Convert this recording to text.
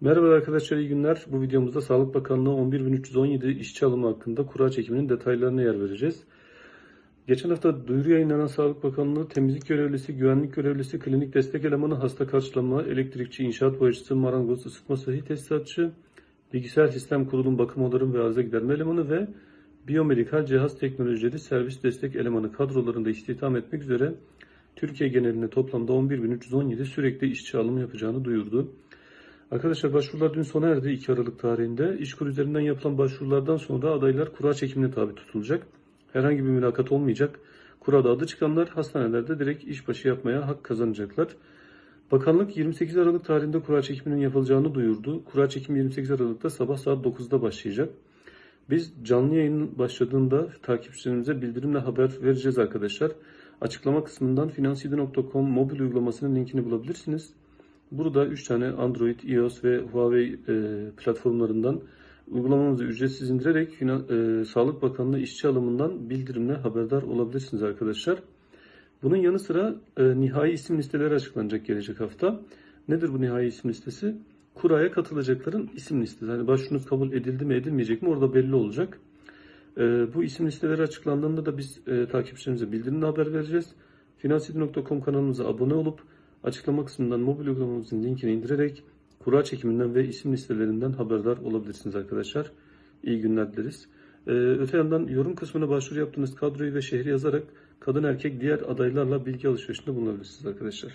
Merhaba arkadaşlar, iyi günler. Bu videomuzda Sağlık Bakanlığı 11.317 işçi alımı hakkında kura çekiminin detaylarına yer vereceğiz. Geçen hafta duyuru yayınlanan Sağlık Bakanlığı temizlik görevlisi, güvenlik görevlisi, klinik destek elemanı, hasta karşılama, elektrikçi, inşaat boyacısı, marangoz, ısıtma sahi tesisatçı, bilgisayar sistem kurulum bakım onarım ve arıza giderme elemanı ve biyomedikal cihaz teknolojileri servis destek elemanı kadrolarında istihdam etmek üzere Türkiye genelinde toplamda 11.317 sürekli işçi alımı yapacağını duyurdu. Arkadaşlar başvurular dün sona erdi 2 Aralık tarihinde. İşkur üzerinden yapılan başvurulardan sonra adaylar kura çekimine tabi tutulacak. Herhangi bir mülakat olmayacak. Kurada adı çıkanlar hastanelerde direkt işbaşı yapmaya hak kazanacaklar. Bakanlık 28 Aralık tarihinde kura çekiminin yapılacağını duyurdu. Kura çekimi 28 Aralık'ta sabah saat 9'da başlayacak. Biz canlı yayın başladığında takipçilerimize bildirimle haber vereceğiz arkadaşlar. Açıklama kısmından finansiyede.com mobil uygulamasının linkini bulabilirsiniz. Burada 3 tane Android, iOS ve Huawei e, platformlarından uygulamamızı ücretsiz indirerek e, Sağlık Bakanlığı işçi alımından bildirimle haberdar olabilirsiniz arkadaşlar. Bunun yanı sıra e, nihai isim listeleri açıklanacak gelecek hafta. Nedir bu nihai isim listesi? Kuraya katılacakların isim listesi. Hani başvurunuz kabul edildi mi edilmeyecek mi orada belli olacak. E, bu isim listeleri açıklandığında da biz e, takipçilerimize bildirimle haber vereceğiz. Finansiyede.com kanalımıza abone olup açıklama kısmından mobil uygulamamızın linkini indirerek kura çekiminden ve isim listelerinden haberdar olabilirsiniz arkadaşlar. İyi günler dileriz. Ee, öte yandan yorum kısmına başvuru yaptığınız kadroyu ve şehri yazarak kadın erkek diğer adaylarla bilgi alışverişinde bulunabilirsiniz arkadaşlar.